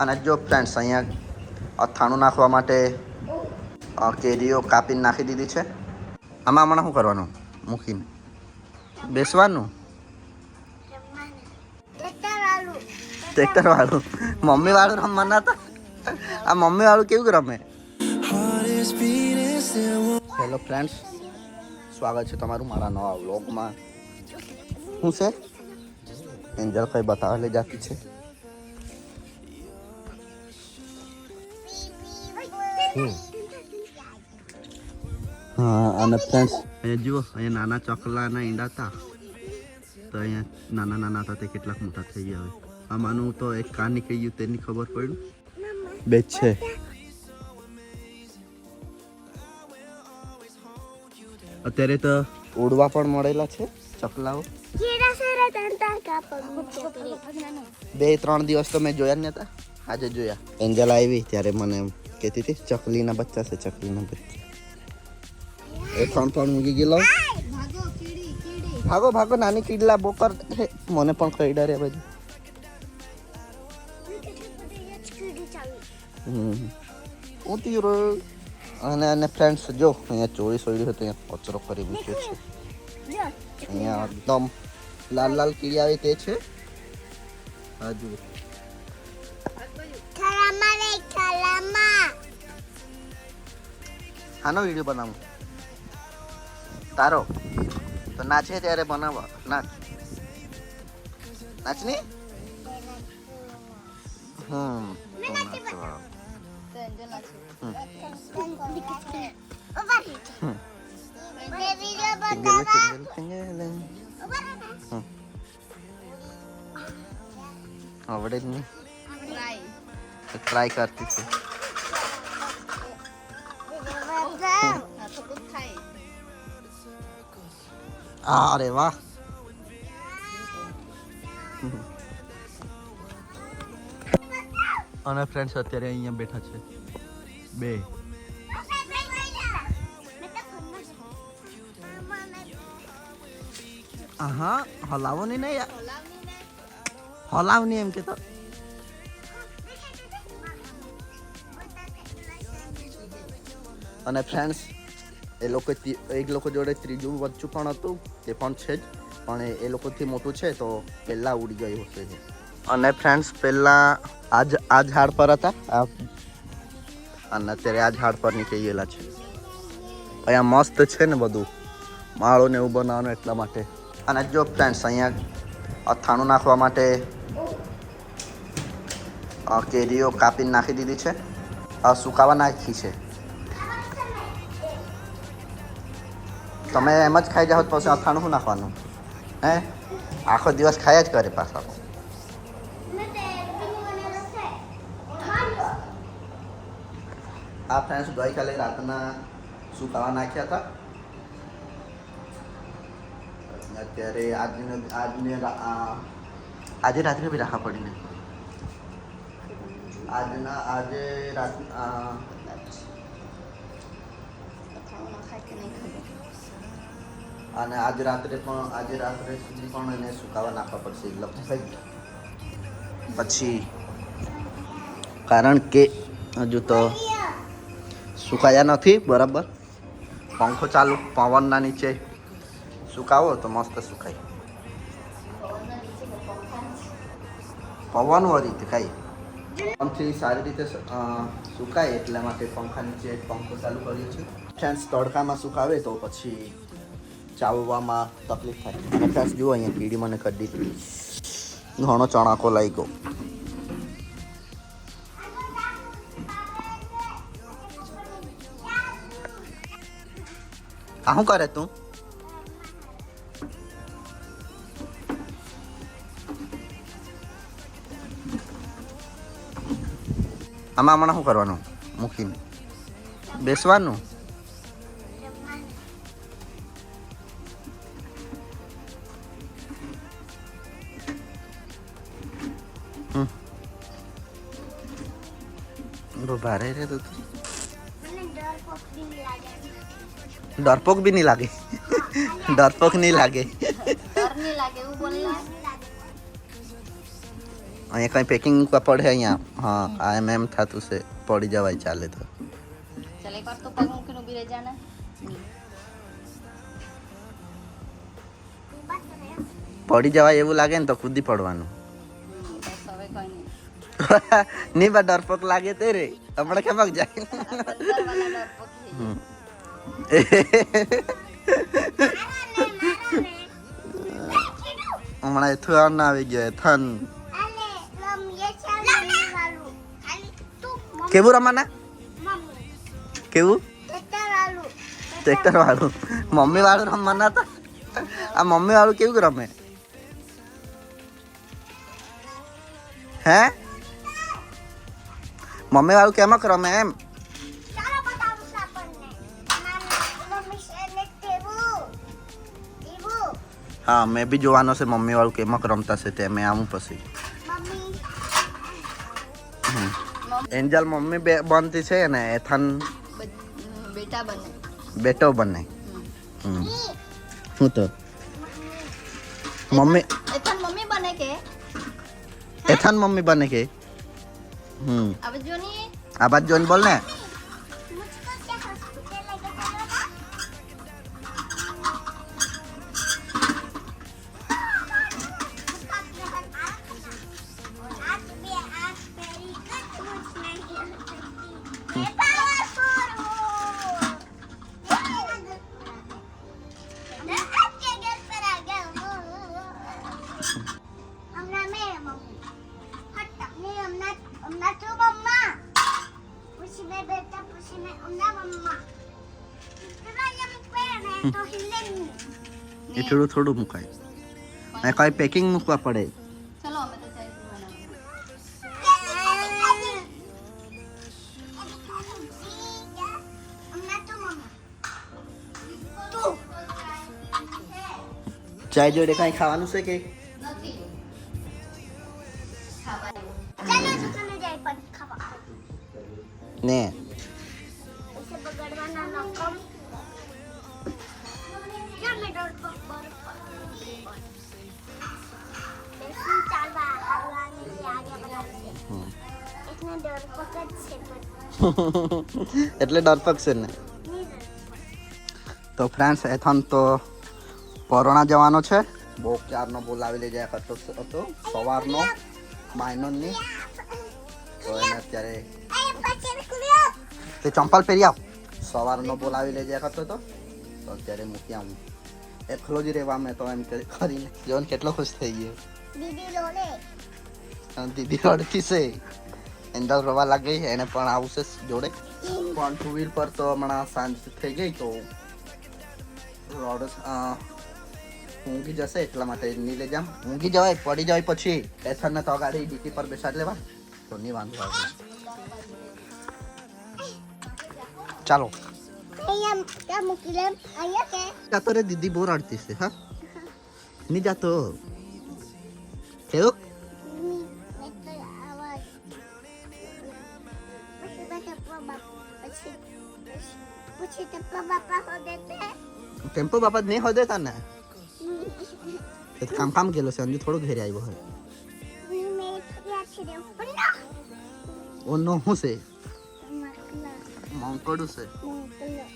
અને જો ફ્રેન્ડ્સ અહીંયા અથાણું નાખવા માટે કેરીઓ કાપીને નાખી દીધી છે. આમાં હમણાં શું કરવાનું? મૂકીને. બેસવાનું? ટ્રેક્ટર વાળું મમ્મી વાળું રમવાના હતા? આ મમ્મી વાળું કેવું રમે? હેલો ફ્રેન્ડ્સ સ્વાગત છે તમારું મારા નવા વ્લોગમાં. શું છે? એન્જલ કઈ બતાવવા લઈ જતી છે. હા અને ફ્રેન્ડ્સ અહીંયા જુઓ અહીંયા નાના ચોકલાના ઈંડા હતા. તો અહીંયા નાના નાના હતા તે કેટલાક મોટા થઈ ગયા હોય આમાંનું તો એક કાન નીકળી ગયું તેની ખબર પડી? બે છે. અત્યારે તો ઉડવા પણ મળેલા છે ચકલાઓ. બે ત્રણ દિવસ તો મેં જોયા જ નતા. આજે જોયા. એન્જલ આવી ત્યારે મને એમ કહેતી હતી ચકલીના બચ્ચા છે ચકલીના બચ્ચા એ ત્રણ ત્રણ મૂકી ગયેલો ભાગો ભાગો નાની કીડલા બોકર હે, મને પણ કઈ ડરે બધું હમ ઊંધી રો અને અને ફ્રેન્ડ્સ જો અહીંયા ચોરી સોયડી હતો અહીંયા કચરો કરી મૂક્યો છે અહીંયા એકદમ લાલ લાલ કીડી આવે તે છે હા આનો વીડિયો બનાવું. તારો. તો નાચે ત્યારે બનાવવા નાચ. નાચની? હમ. તો નાચવા. ટિંગલ, છે અરે વાહ અને ફ્રેન્ડ્સ અત્યારે અહીંયા બેઠા છે બે હા હલાવો નહીં ને યાર હલાવ નહીં એમ કે તો અને ફ્રેન્ડ્સ એ લોકો એક લોકો જોડે ત્રીજું વચ્ચું પણ હતું તે પણ છે જ. પણ એ- લોકોથી મોટું છે તો પહેલાં ઉડી ગયું હશે છે અને ફ્રેન્ડ્સ પહેલાં આજ આ ઝાડ પર હતા? આ અને અત્યારે આ ઝાડ પર નીકળી ગયેલા છે. અહીંયા મસ્ત છે ને બધું. માળો ને એવું બનાવવાનું એટલા માટે. અને જો ફ્રેન્ડ્સ અહીંયા અથાણું નાખવા માટે કેરીઓ કાપીને નાખી દીધી છે. સુકાવા નાખી છે. તમે એમ જ ખાઈ જાઓ પછી અથાણું શું નાખવાનું? હે? આખો દિવસ ખાયા જ કરે પાછા. આ ફ્રેન્ડ્સ ગઈકાલે રાતના સુકાવા નાખ્યા હતા? અત્યારે આજને આજને આજે રાત્રે બી રાખવા પડીને. આજના, આજે રાત અને આજ રાત્રે પણ આજે રાત્રે સુધી પણ એને સુકાવા નાખવા પડશે, એટલે પછી, કારણ કે હજુ તો સુકાયા નથી, બરાબર? પંખો ચાલુ, પવનના નીચે. સુકાવો તો મસ્ત સુકાય. પવન રીતે કાંઈ પંખથી સારી રીતે સુકાય, એટલા માટે પંખા નીચે પંખો ચાલુ કર્યો છે. ફ્રેન્ડ્સ તડકામાં સુકાવે તો પછી ચાવવામાં તકલીફ થાય. અને ફ્રેન્ડ્સ જુઓ અહીંયા કીડી મને કરી દીધી. ઘણો ચણાકો લઈ ગયો આ શું કરે તું? આમાં હમણાં શું કરવાનું? મૂકીને. બેસવાનું? બહુ ભારે તું ડરપોક બી નહીં લાગે. ડરપોક નહીં લાગે. અહીંયા કંઈ પેકિંગ પડે અહીંયા? હા આ એમ એમ થતું છે. પડી જવાય ચાલે તો. તો પડી જવાય એવું લાગે ને તો કૂદી પડવાનું. નહીં નહીં બા ડરપોક લાગે તે રે. હમણાં કેમ જાય? હમણાં એથું એથન આવી ગયો થન. કેવું રમાના? કેવું? ટ્રેક્ટર વાળું મમ્મી વાળું રમવાના હતા? આ મમ્મી વાળું કેવું રમે? હે? મમ્મી વાળું કેમક રમે એમ હા મેં બી જોવાનો છે મમ્મી વાળું કેમક રમતા છે તે મેં આવું પછી. એન્જલ મમ્મી બે બનતી છે ને એથન બેટા બને. બેટો બને. શું તો? મમ્મી. એથન મમ્મી બને કે? એથન મમ્મી બને કે? હમ. આભાર જોઈને બોલ ને. હમણાં એ થોડું થોડું મુકાય. અને કઈ પેકિંગ મૂકવા પડે. ચલો અમે તો ચાય જોડે કઈ ખાવાનું છે કે? નથી. ખાવાનું ચાલો દુકાને જાય પણ ખાવા. ને. એટલે ડરપક છે ને. તો ફ્રેન્ડ્સ એથન તો પરોણા જવાનો છે. બહુ ક્યારનો બોલાવી લઈ જાય કરતો હતો. સવારનો માઇનોની તો એને અત્યારે તે ચંપલ પહેરી આવ. સવારનો બોલાવી લઈ જાય કરતો હતો તો અત્યારે મૂકી આવું. એકલો જ રહેવા મેં તો એમ કરી- કરીને. જોન કેટલો ખુશ થઈ ગયો. દીદી રોડે. દીદી રડતી છે એન્જલ રવા લાગી એને પણ આવશે જોડે. પણ ટુ વ્હીલ પર તો હમણાં સાંજ થઈ ગઈ તો રોડ ઊંઘી જશે એટલા માટે નહીં લઈ જામ ઊંઘી જવાય, પડી જવાય પછી એથરને તો ગાડી ડીટી પર બેસાડી લેવા. તો નહીં વાંધો આવે. ચાલો. જાતો રે દીદી, બહુ રડતી છે, હા? નહીં જાતો કેવું પછી તો બાપા હો દેતે ટેમ્પો બાપા નહીં હોય દેતા ને એ તો કામ કામ ગયેલો છે અંજુ થોડો ઘેરે આવ્યો હોય મેં ફરિયાદ છે રે પન્ના ઓ નો શું છે મકલા મોંકડું છે મકલા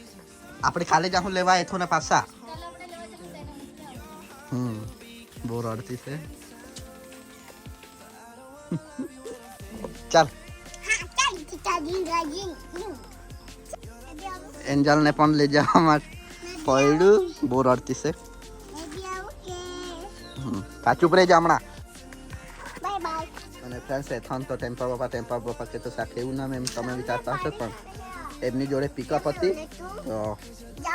આપણે કાલે જાહું લેવા એથો ને પાછા ચાલો આપણે લેવા જશું તેને મૂકી આવો. હમ બહુ રડતી છે ચાલ હા ચાલ ટીટાજી રાજી એન્જલ ને પણ લઈ જવા માટે પડ્યું. બહુ રડતી છે. પાછું પડે જા હમણાં. અને ફ્રેન્ડ્સ એથોન તો ટેમ્પા બાપા ટેમ્પા બાપા કે તો સાથે એવું નામ એમ તમે વિચારતા હશો પણ. એમની જોડે પિકઅપ હતી. તો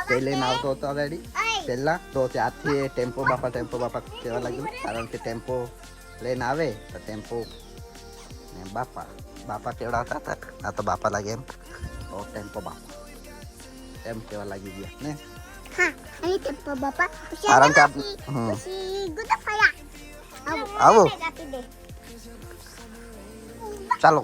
તે લઈને આવતો હતો ઓલરેડી પહેલાં તો ત્યાંથી એ ટેમ્પો બાપા ટેમ્પો બાપા કહેવા લાગ્યું. કારણ કે ટેમ્પો લઈને આવે, તો ટેમ્પો બાપા બાપા કેવડાવતા હતા. આ તો બાપા લાગે એમ. ઓ ટેમ્પો બાપા. એમ કહેવા લાગી ગયા ને હા અહીં ટેમ્પો બાપા પછી કારણ કે પછી આપ- હમ. પછી ગુડા ફયા આવો આવો. આપી દે ચાલો